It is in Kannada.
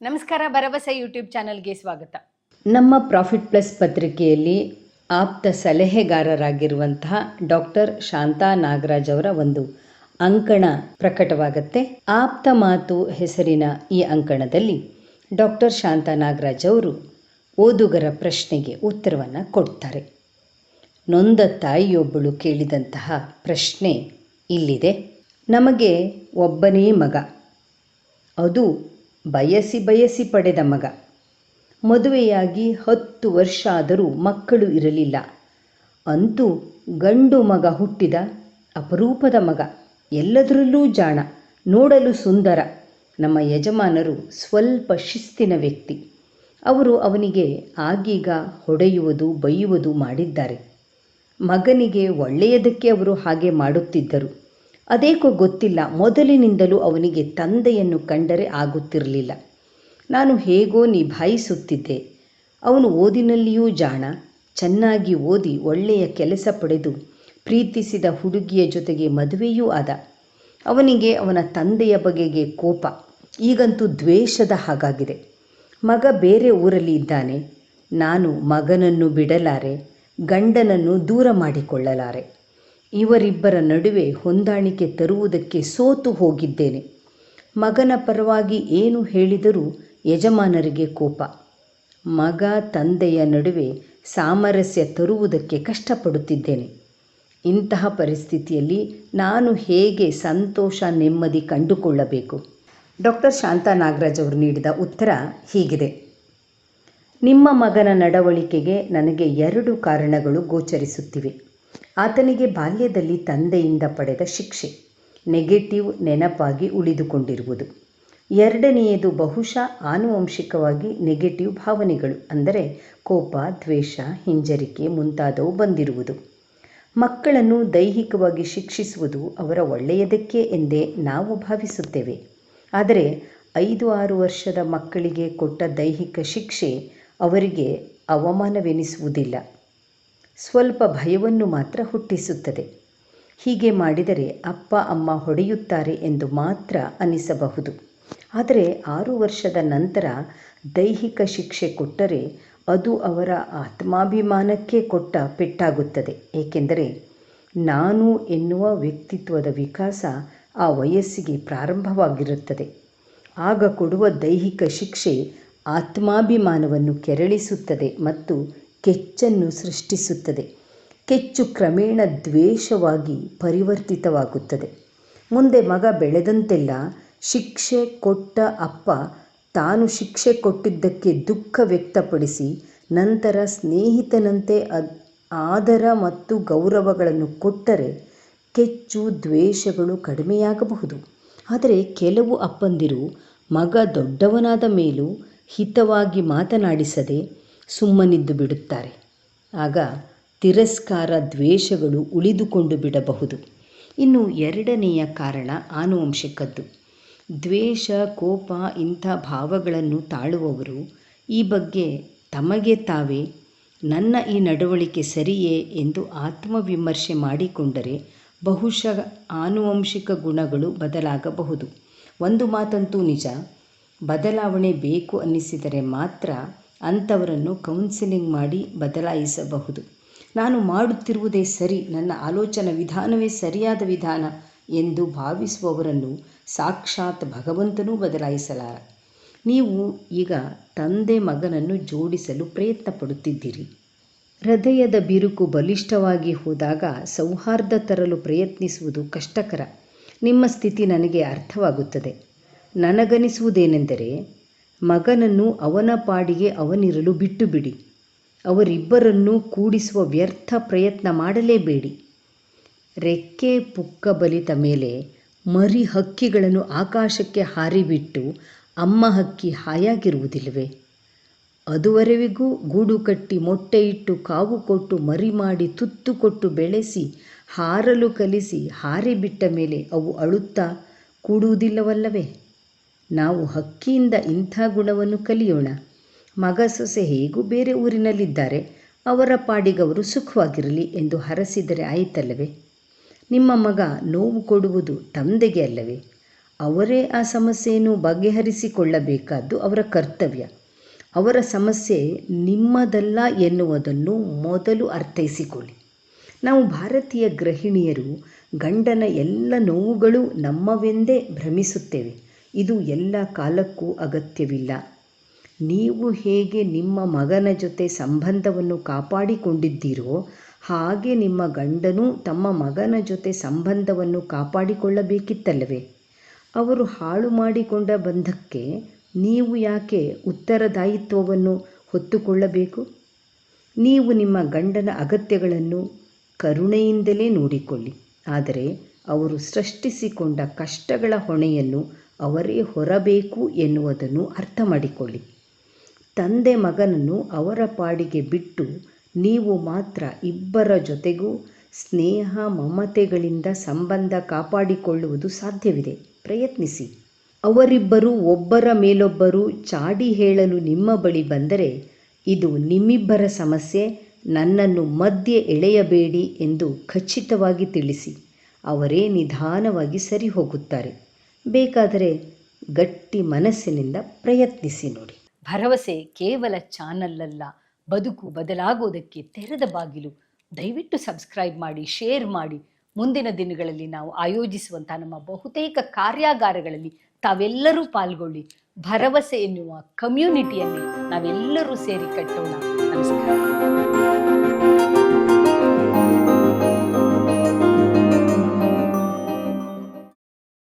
ನಮಸ್ಕಾರ, ಭರವಸೆ ಯೂಟ್ಯೂಬ್ ಚಾನಲ್ಗೆ ಸ್ವಾಗತ. ನಮ್ಮ ಪ್ರಾಫಿಟ್ ಪ್ಲಸ್ ಪತ್ರಿಕೆಯಲ್ಲಿ ಆಪ್ತ ಸಲಹೆಗಾರರಾಗಿರುವಂತಹ ಡಾಕ್ಟರ್ ಶಾಂತಾ ನಾಗರಾಜ್ ಅವರ ಒಂದು ಅಂಕಣ ಪ್ರಕಟವಾಗುತ್ತೆ. ಆಪ್ತ ಮಾತು ಹೆಸರಿನ ಈ ಅಂಕಣದಲ್ಲಿ ಡಾಕ್ಟರ್ ಶಾಂತಾ ನಾಗರಾಜ್ ಅವರು ಓದುಗರ ಪ್ರಶ್ನೆಗೆ ಉತ್ತರವನ್ನು ಕೊಡ್ತಾರೆ. ನೊಂದ ತಾಯಿಯೊಬ್ಬಳು ಕೇಳಿದಂತಹ ಪ್ರಶ್ನೆ ಇಲ್ಲಿದೆ. ನಮಗೆ ಒಬ್ಬನೇ ಮಗ. ಅದು ಬಯಸಿ ಬಯಸಿ ಪಡೆದ ಮಗ. ಮದುವೆಯಾಗಿ ಹತ್ತು ವರ್ಷ ಆದರೂ ಮಕ್ಕಳು ಇರಲಿಲ್ಲ. ಅಂತೂ ಗಂಡು ಮಗ ಹುಟ್ಟಿದ ಅಪರೂಪದ ಮಗ. ಎಲ್ಲದರಲ್ಲೂ ಜಾಣ, ನೋಡಲು ಸುಂದರ. ನಮ್ಮ ಯಜಮಾನರು ಸ್ವಲ್ಪ ಶಿಸ್ತಿನ ವ್ಯಕ್ತಿ. ಅವರು ಅವನಿಗೆ ಆಗೀಗ ಹೊಡೆಯುವುದು, ಬೈಯುವುದು ಮಾಡಿದ್ದಾರೆ. ಮಗನಿಗೆ ಒಳ್ಳೆಯದಕ್ಕೆ ಅವರು ಹಾಗೆ ಮಾಡುತ್ತಿದ್ದರು. ಅದೇಕೋ ಗೊತ್ತಿಲ್ಲ. ಮೊದಲಿನಿಂದಲೂ ಅವನಿಗೆ ತಂದೆಯನ್ನು ಕಂಡರೆ ಆಗುತ್ತಿರಲಿಲ್ಲ. ನಾನು ಹೇಗೋ ನಿಭಾಯಿಸುತ್ತಿದ್ದೆ. ಅವನು ಓದಿನಲ್ಲಿಯೂ ಜಾಣ. ಚೆನ್ನಾಗಿ ಓದಿ ಒಳ್ಳೆಯ ಕೆಲಸ ಪಡೆದು ಪ್ರೀತಿಸಿದ ಹುಡುಗಿಯ ಜೊತೆಗೆ ಮದುವೆಯೂ ಆದ. ಅವನಿಗೆ ಅವನ ತಂದೆಯ ಬಗೆಗೆ ಕೋಪ. ಈಗಂತೂ ದ್ವೇಷದ ಹಾಗಾಗಿದೆ. ಮಗ ಬೇರೆ ಊರಲ್ಲಿ ಇದ್ದಾನೆ. ನಾನು ಮಗನನ್ನು ಬಿಡಲಾರೆ, ಗಂಡನನ್ನು ದೂರ ಮಾಡಿಕೊಳ್ಳಲಾರೆ. ಇವರಿಬ್ಬರ ನಡುವೆ ಹೊಂದಾಣಿಕೆ ತರುವುದಕ್ಕೆ ಸೋತು ಹೋಗಿದ್ದೇನೆ. ಮಗನ ಪರವಾಗಿ ಏನು ಹೇಳಿದರೂ ಯಜಮಾನರಿಗೆ ಕೋಪ. ಮಗ ತಂದೆಯ ನಡುವೆ ಸಾಮರಸ್ಯ ತರುವುದಕ್ಕೆ ಕಷ್ಟಪಡುತ್ತಿದ್ದೇನೆ. ಇಂತಹ ಪರಿಸ್ಥಿತಿಯಲ್ಲಿ ನಾನು ಹೇಗೆ ಸಂತೋಷ, ನೆಮ್ಮದಿ ಕಂಡುಕೊಳ್ಳಬೇಕು? ಡಾಕ್ಟರ್ ಶಾಂತಾ ನಾಗರಾಜ್ ಅವರು ನೀಡಿದ ಉತ್ತರ ಹೀಗಿದೆ. ನಿಮ್ಮ ಮಗನ ನಡವಳಿಕೆಗೆ ನನಗೆ ಎರಡು ಕಾರಣಗಳು ಗೋಚರಿಸುತ್ತಿವೆ. ಆತನಿಗೆ ಬಾಲ್ಯದಲ್ಲಿ ತಂದೆಯಿಂದ ಪಡೆದ ಶಿಕ್ಷೆ, ನೆಗೆಟಿವ್ ನೆನಪಾಗಿ ಉಳಿದುಕೊಂಡಿರುವುದು. ಎರಡನೆಯದು ಬಹುಶಃ ಆನುವಂಶಿಕವಾಗಿ ನೆಗೆಟಿವ್ ಭಾವನೆಗಳು, ಅಂದರೆ ಕೋಪ, ದ್ವೇಷ, ಹಿಂಜರಿಕೆ ಮುಂತಾದವು ಬಂದಿರುವುದು. ಮಕ್ಕಳನ್ನು ದೈಹಿಕವಾಗಿ ಶಿಕ್ಷಿಸುವುದು ಅವರ ಒಳ್ಳೆಯದಕ್ಕೆ ಎಂದೇ ನಾವು ಭಾವಿಸುತ್ತೇವೆ. ಆದರೆ ಐದು ಆರು ವರ್ಷದ ಮಕ್ಕಳಿಗೆ ಕೊಟ್ಟ ದೈಹಿಕ ಶಿಕ್ಷೆ ಅವರಿಗೆ ಅವಮಾನವೆನಿಸುವುದಿಲ್ಲ. ಸ್ವಲ್ಪ ಭಯವನ್ನು ಮಾತ್ರ ಹುಟ್ಟಿಸುತ್ತದೆ. ಹೀಗೆ ಮಾಡಿದರೆ ಅಪ್ಪ, ಅಮ್ಮ ಹೊಡೆಯುತ್ತಾರೆ ಎಂದು ಮಾತ್ರ ಅನಿಸಬಹುದು. ಆದರೆ ಆರು ವರ್ಷದ ನಂತರ ದೈಹಿಕ ಶಿಕ್ಷೆ ಕೊಟ್ಟರೆ ಅದು ಅವರ ಆತ್ಮಾಭಿಮಾನಕ್ಕೆ ಕೊಟ್ಟ ಪೆಟ್ಟಾಗುತ್ತದೆ. ಏಕೆಂದರೆ ನಾನು ಎನ್ನುವ ವ್ಯಕ್ತಿತ್ವದ ವಿಕಾಸ ಆ ವಯಸ್ಸಿಗೆ ಪ್ರಾರಂಭವಾಗಿರುತ್ತದೆ. ಆಗ ಕೊಡುವ ದೈಹಿಕ ಶಿಕ್ಷೆ ಆತ್ಮಾಭಿಮಾನವನ್ನು ಕೆರಳಿಸುತ್ತದೆ ಮತ್ತು ಕೆಚ್ಚನ್ನು ಸೃಷ್ಟಿಸುತ್ತದೆ. ಕೆಚ್ಚು ಕ್ರಮೇಣ ದ್ವೇಷವಾಗಿ ಪರಿವರ್ತಿತವಾಗುತ್ತದೆ. ಮುಂದೆ ಮಗ ಬೆಳೆದಂತೆಲ್ಲ ಶಿಕ್ಷೆ ಕೊಟ್ಟ ಅಪ್ಪ ತಾನು ಶಿಕ್ಷೆ ಕೊಟ್ಟಿದ್ದಕ್ಕೆ ದುಃಖ ವ್ಯಕ್ತಪಡಿಸಿ ನಂತರ ಸ್ನೇಹಿತನಂತೆ ಆದರ ಮತ್ತು ಗೌರವಗಳನ್ನು ಕೊಟ್ಟರೆ ಕೆಚ್ಚು ದ್ವೇಷಗಳು ಕಡಿಮೆಯಾಗಬಹುದು. ಆದರೆ ಕೆಲವು ಅಪ್ಪಂದಿರು ಮಗ ದೊಡ್ಡವನಾದ ಮೇಲೂ ಹಿತವಾಗಿ ಮಾತನಾಡಿಸದೆ ಸುಮ್ಮನಿದ್ದು ಬಿಡುತ್ತಾರೆ. ಆಗ ತಿರಸ್ಕಾರ ದ್ವೇಷಗಳು ಉಳಿದುಕೊಂಡು ಬಿಡಬಹುದು. ಇನ್ನು ಎರಡನೆಯ ಕಾರಣ ಆನುವಂಶಿಕದ್ದು. ದ್ವೇಷ, ಕೋಪ ಇಂಥ ಭಾವಗಳನ್ನು ತಾಳುವವರು ಈ ಬಗ್ಗೆ ತಮಗೆ ತಾವೇ ನನ್ನ ಈ ನಡವಳಿಕೆ ಸರಿಯೇ ಎಂದು ಆತ್ಮವಿಮರ್ಶೆ ಮಾಡಿಕೊಂಡರೆ ಬಹುಶಃ ಆನುವಂಶಿಕ ಗುಣಗಳು ಬದಲಾಗಬಹುದು. ಒಂದು ಮಾತಂತೂ ನಿಜ, ಬದಲಾವಣೆ ಬೇಕು ಅನ್ನಿಸಿದರೆ ಮಾತ್ರ ಅಂಥವರನ್ನು ಕೌನ್ಸಿಲಿಂಗ್ ಮಾಡಿ ಬದಲಾಯಿಸಬಹುದು. ನಾನು ಮಾಡುತ್ತಿರುವುದೇ ಸರಿ, ನನ್ನ ಆಲೋಚನಾ ವಿಧಾನವೇ ಸರಿಯಾದ ವಿಧಾನ ಎಂದು ಭಾವಿಸುವವರನ್ನು ಸಾಕ್ಷಾತ್ ಭಗವಂತನೂ ಬದಲಾಯಿಸಲಾರ. ನೀವು ಈಗ ತಂದೆ ಮಗನನ್ನು ಜೋಡಿಸಲು ಪ್ರಯತ್ನ ಪಡುತ್ತಿದ್ದೀರಿ ಹೃದಯದ ಬಿರುಕು ಬಲಿಷ್ಠವಾಗಿ ಹೋದಾಗ ಸೌಹಾರ್ದ ತರಲು ಪ್ರಯತ್ನಿಸುವುದು ಕಷ್ಟಕರ. ನಿಮ್ಮ ಸ್ಥಿತಿ ನನಗೆ ಅರ್ಥವಾಗುತ್ತದೆ. ನನಗನಿಸುವುದೇನೆಂದರೆ ಮಗನನ್ನು ಅವನ ಪಾಡಿಗೆ ಅವನಿರಲು ಬಿಟ್ಟು ಬಿಡಿ ಅವರಿಬ್ಬರನ್ನೂ ಕೂಡಿಸುವ ವ್ಯರ್ಥ ಪ್ರಯತ್ನ ಮಾಡಲೇಬೇಡಿ. ರೆಕ್ಕೆ ಪುಕ್ಕ ಬಲಿತ ಮೇಲೆ ಮರಿ ಹಕ್ಕಿಗಳನ್ನು ಆಕಾಶಕ್ಕೆ ಹಾರಿಬಿಟ್ಟು ಅಮ್ಮ ಹಕ್ಕಿ ಹಾಯಾಗಿರುವುದಿಲ್ಲವೇ? ಅದುವರೆವಿಗೂ ಗೂಡು ಕಟ್ಟಿ ಮೊಟ್ಟೆ ಇಟ್ಟು ಕಾವು ಕೊಟ್ಟು ಮರಿ ಮಾಡಿ ತುತ್ತು ಕೊಟ್ಟು ಬೆಳೆಸಿ, ಹಾರಲು ಕಲಿಸಿ ಹಾರಿಬಿಟ್ಟ ಮೇಲೆ ಅವು ಅಳುತ್ತಾ ಕೂಡುವುದಿಲ್ಲವಲ್ಲವೇ? ನಾವು ಹಕ್ಕಿಯಿಂದ ಇಂಥ ಗುಣವನ್ನು ಕಲಿಯೋಣ. ಮಗ ಸೊಸೆ ಹೇಗೂ ಬೇರೆ ಊರಿನಲ್ಲಿದ್ದಾರೆ. ಅವರ ಪಾಡಿಗವರು ಸುಖವಾಗಿರಲಿ ಎಂದು ಹರಸಿದರೆ ಆಯಿತಲ್ಲವೇ? ನಿಮ್ಮ ಮಗ ನೋವು ಕೊಡುವುದು ತಂದೆಗೆ ಅಲ್ಲವೇ? ಅವರೇ ಆ ಸಮಸ್ಯೆಯನ್ನು ಬಗೆಹರಿಸಿಕೊಳ್ಳಬೇಕಾದ್ದು ಅವರ ಕರ್ತವ್ಯ. ಅವರ ಸಮಸ್ಯೆ ನಿಮ್ಮದಲ್ಲ ಎನ್ನುವುದನ್ನು ಮೊದಲು ಅರ್ಥೈಸಿಕೊಳ್ಳಿ. ನಾವು ಭಾರತೀಯ ಗೃಹಿಣಿಯರು ಗಂಡನ ಎಲ್ಲ ನೋವುಗಳು ನಮ್ಮವೆಂದೇ ಭ್ರಮಿಸುತ್ತೇವೆ. ಇದು ಎಲ್ಲ ಕಾಲಕ್ಕೂ ಅಗತ್ಯವಿಲ್ಲ. ನೀವು ಹೇಗೆ ನಿಮ್ಮ ಮಗನ ಜೊತೆ ಸಂಬಂಧವನ್ನು ಕಾಪಾಡಿಕೊಂಡಿದ್ದೀರೋ, ಹಾಗೆ ನಿಮ್ಮ ಗಂಡನೂ ತಮ್ಮ ಮಗನ ಜೊತೆ ಸಂಬಂಧವನ್ನು ಕಾಪಾಡಿಕೊಳ್ಳಬೇಕಿತ್ತಲ್ಲವೇ? ಅವರು ಹಾಳು ಮಾಡಿಕೊಂಡ ಬಂಧಕ್ಕೆ ನೀವು ಯಾಕೆ ಉತ್ತರದಾಯಿತ್ವವನ್ನು ಹೊತ್ತುಕೊಳ್ಳಬೇಕು? ನೀವು ನಿಮ್ಮ ಗಂಡನ ಅಗತ್ಯಗಳನ್ನು ಕರುಣೆಯಿಂದಲೇ ನೋಡಿಕೊಳ್ಳಿ. ಆದರೆ ಅವರು ಸೃಷ್ಟಿಸಿಕೊಂಡ ಕಷ್ಟಗಳ ಹೊಣೆಯನ್ನು ಅವರೇ ಹೊರಬೇಕು ಎನ್ನುವುದನ್ನು ಅರ್ಥ ಮಾಡಿಕೊಳ್ಳಿ ತಂದೆ ಮಗನನ್ನು ಅವರ ಪಾಡಿಗೆ ಬಿಟ್ಟು ನೀವು ಮಾತ್ರ ಇಬ್ಬರ ಜೊತೆಗೂ ಸ್ನೇಹ, ಮಮತೆಗಳಿಂದ ಸಂಬಂಧ ಕಾಪಾಡಿಕೊಳ್ಳುವುದು ಸಾಧ್ಯವಿದೆ. ಪ್ರಯತ್ನಿಸಿ. ಅವರಿಬ್ಬರು ಒಬ್ಬರ ಮೇಲೊಬ್ಬರು ಚಾಡಿ ಹೇಳಲು ನಿಮ್ಮ ಬಳಿ ಬಂದರೆ ಇದು ನಿಮ್ಮಿಬ್ಬರ ಸಮಸ್ಯೆ, ನನ್ನನ್ನು ಮಧ್ಯೆ ಎಳೆಯಬೇಡಿ ಎಂದು ಖಚಿತವಾಗಿ ತಿಳಿಸಿ. ಅವರೇ ನಿಧಾನವಾಗಿ ಸರಿ ಹೋಗುತ್ತಾರೆ ಬೇಕಾದರೆ ಗಟ್ಟಿ ಮನಸ್ಸಿನಿಂದ ಪ್ರಯತ್ನಿಸಿ ನೋಡಿ. ಭರವಸೆ ಕೇವಲ ಚಾನಲ್ ಅಲ್ಲ ಬದುಕು ಬದಲಾಗೋದಕ್ಕೆ ತೆರೆದ ಬಾಗಿಲು. ದಯವಿಟ್ಟು ಸಬ್ಸ್ಕ್ರೈಬ್ ಮಾಡಿ, ಶೇರ್ ಮಾಡಿ. ಮುಂದಿನ ದಿನಗಳಲ್ಲಿ ನಾವು ಆಯೋಜಿಸುವಂತಹ ನಮ್ಮ ಬಹುತೇಕ ಕಾರ್ಯಾಗಾರಗಳಲ್ಲಿ ತಾವೆಲ್ಲರೂ ಪಾಲ್ಗೊಳ್ಳಿ. ಭರವಸೆ ಎನ್ನುವ ಕಮ್ಯುನಿಟಿಯಲ್ಲಿ ನಾವೆಲ್ಲರೂ ಸೇರಿ ಕಟ್ಟೋಣ. ನಮಸ್ಕಾರ.